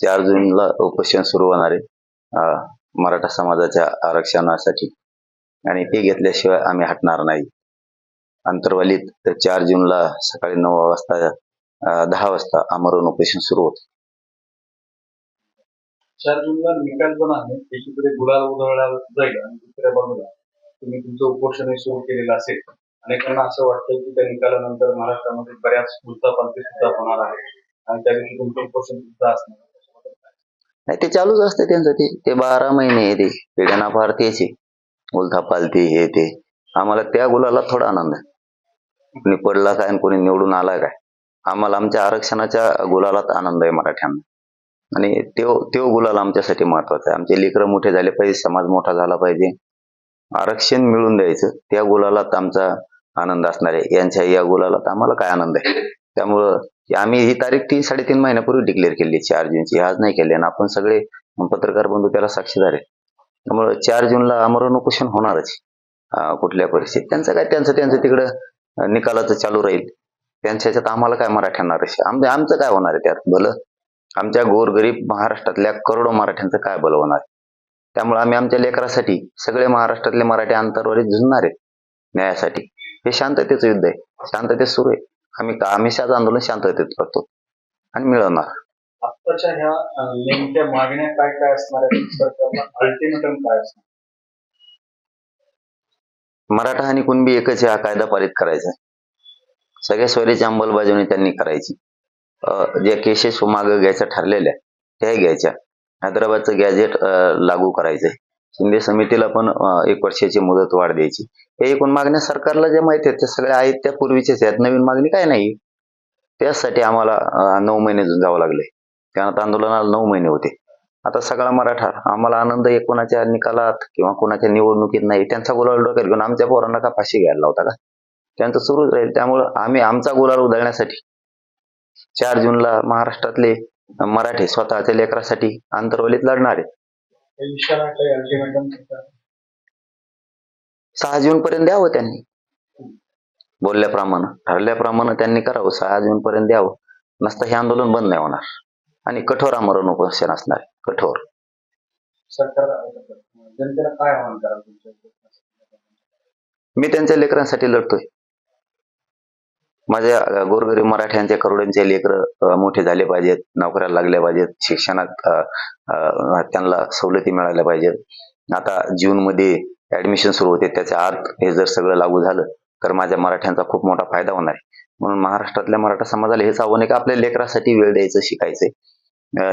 चार जूनला उपोषण सुरू होणार आहे मराठा समाजाच्या आरक्षणासाठी. आणि ते घेतल्याशिवाय आम्ही हटणार नाही. अंतर्वालीत चार जूनला सकाळी नऊ वाजता दहा वाजता आमरण उपोषण सुरू होत. चार जूनला निकाल पण आहे. एकीकडे गुलाल उधळला जाईल आणि दुसऱ्या बाजूला तुम्ही तुमचं उपोषणही सुरू केलेलं असेल. अनेकांना असं वाटतं की त्या निकालानंतर महाराष्ट्रामध्ये बऱ्याच पालखी सुद्धा होणार आहे आणि त्या दिवशी तुमचं उपोषण सुद्धा असणार नाही ते चालूच असते त्यांचं ते. ते बारा महिने ते. पिढ्याना फार तेच उलथा पालती हे ते. आम्हाला त्या गुलाला थोडा आनंद आहे. कोणी पडला काय आणि कोणी निवडून आला काय? आम्हाला आमच्या आरक्षणाच्या गुलालात आनंद आहे मराठ्यांना. आणि त्यो त्यो गुलाल आमच्यासाठी महत्त्वाचा आहे. आमचे लेकरं मोठे झाले पाहिजे समाज मोठा झाला पाहिजे. आरक्षण मिळून द्यायचं त्या गुलालात आमचा आनंद असणार आहे. यांच्या या गुलालात आम्हाला काय आनंद आहे? त्यामुळं आम्ही ही तारीख तीन साडेतीन महिन्यापूर्वी डिक्लेअर केली चार जूनची. आज नाही केली आणि आपण सगळे पत्रकार बंधू त्याला साक्षीदार आहे. त्यामुळं चार जूनला आमरण उपोषण होणारच. कुठल्या परिस्थितीत? त्यांचं काय? त्यांचं त्यांचं तिकडं निकालाचं चालू राहील. त्यांच्या ह्याच्यात आम्हाला काय मराठ्यांना आमचं आमचं काय होणार आहे त्यात? भलं? आमच्या गोरगरीब महाराष्ट्रातल्या करोडो मराठ्यांचं काय बल होणार त्यामुळे आम्ही आमच्या लेकरासाठी सगळे महाराष्ट्रातले मराठी अंतरवारी झुंजणार आहेत न्यायासाठी. हे शांततेचं युद्ध आहे. शांततेत सुरू आहे. आम्ही हमेशाच आंदोलन शांततेत करतो. आणि मिळवणार. आत्ताच्या ह्या अं, नेमक्या मागण्या काय काय असणार आहेत? सरकारला अल्टिमेटम काय असणार? मराठा आणि कुणबी एकच हा कायदा पारित करायचा. सगळ्या स्वरीची अंमलबजावणी त्यांनी करायची. ज्या केसेस मागं घ्यायच्या ठरलेल्या त्या घ्यायच्या. हैदराबादचं गॅजेट लागू करायचंय. शिंदे समितीला पण एक वर्षाची मुदत वाढ द्यायची. हे एकूण मागण्या सरकारला ज्या माहिती आहेत त्या सगळ्या आहेत त्या पूर्वीच्याच आहेत. नवीन मागणी काय नाही. त्यासाठी आम्हाला नऊ महिने जावं लागले. त्यानंतर आंदोलनाला नऊ महिने होते. आता सगळा मराठा आम्हाला आनंद आहे कोणाच्या निकालात किंवा कोणाच्या निवडणुकीत नाही. त्यांचा गुलाल डोक्यात घेऊन आमच्या पोरांना का फाशी घ्यायला लावता का? त्यांचं सुरूच राहील. त्यामुळं आम्ही आमचा गुलाल उधळण्यासाठी चार जूनला महाराष्ट्रातले मराठी स्वतःच्या लेकरासाठी आंतरवलीत लढणार. आहेत सहा जून पर्यंत द्यावं त्यांनी. बोलल्याप्रमाणे ठरल्याप्रमाणे त्यांनी करावं. सहा जून पर्यंत द्यावं. नसतं हे आंदोलन बंद नाही होणार. आणि कठोर आमरण उपोषण असणार. कठोर. मी त्यांच्या लेकरांसाठी लढतोय. माझ्या गोरगरीब मराठ्यांच्या करोडांचे लेकर मोठे झाले पाहिजेत नोकऱ्याला लागले पाहिजेत शिक्षणात त्यांना सवलती मिळाल्या पाहिजेत. आता जून मध्ये ऍडमिशन सुरू होते त्याच्या आत हे जर सगळं लागू झालं तर माझ्या मराठ्यांचा खूप मोठा फायदा होणार आहे. म्हणून महाराष्ट्रातल्या मराठा समाजाला हेच आव्हान आहे की आपल्या लेकरासाठी वेळ द्यायचं शिकायचंय.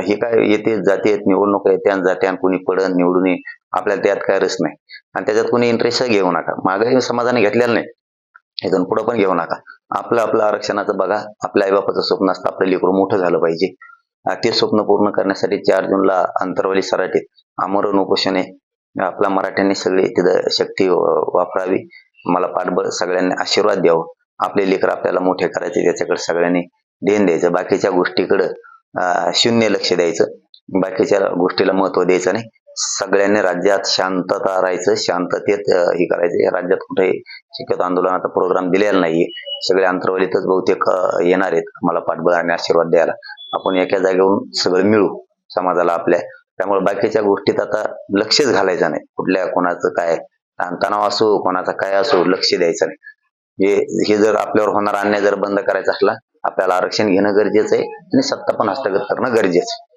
हे काय येते जाते निवडणूक येत्या जात्या कुणी पडन निवडून आपल्याला त्यात काय रस नाही. आणि त्याच्यात कुणी इंटरेस्ट घेऊ नका. मागे समाजाने घेतलेलं नाही. इथून पुढं पण घेऊ नका. आपलं आपलं आरक्षणाचं बघा. आपल्या आईबापाचं स्वप्न असतं आपलं लेकरू मोठं झालं पाहिजे. ते स्वप्न पूर्ण करण्यासाठी चार जूनला अंतरवाली सराटीत आमरण उपोषण आहे आपल्या मराठ्यांनी सगळी तिथं शक्ती वापरावी. मला पाठबळ सगळ्यांनी आशीर्वाद द्यावं. आपले लेकर आपल्याला मोठे करायचे त्याच्याकडे सगळ्यांनी देण द्यायचं. बाकीच्या गोष्टीकडं शून्य लक्ष द्यायचं. बाकीच्या गोष्टीला महत्त्व द्यायचं नाही. सगळ्यांनी राज्यात शांतता राहायचं शांततेत हे करायचं. या राज्यात कुठे शक्यतो आंदोलनाचा प्रोग्राम दिलेला नाहीये. सगळे अंतरवालीतच बहुतेक येणार आहेत. मला पाठबळ आणि आशीर्वाद द्यायला. आपण एका जागेवरून सगळं मिळू समाजाला आपल्या. त्यामुळे बाकीच्या गोष्टीत आता लक्षच घालायचं नाही. कुठल्या कोणाचं काय तणाव असो कोणाचा काय असो लक्ष द्यायचं नाही. हे हे जर आपल्यावर होणारा अन्याय जर बंद करायचा असला आपल्याला आरक्षण घेणं गरजेचं आहे आणि सत्ता पण हस्तगत करणं गरजेचं आहे.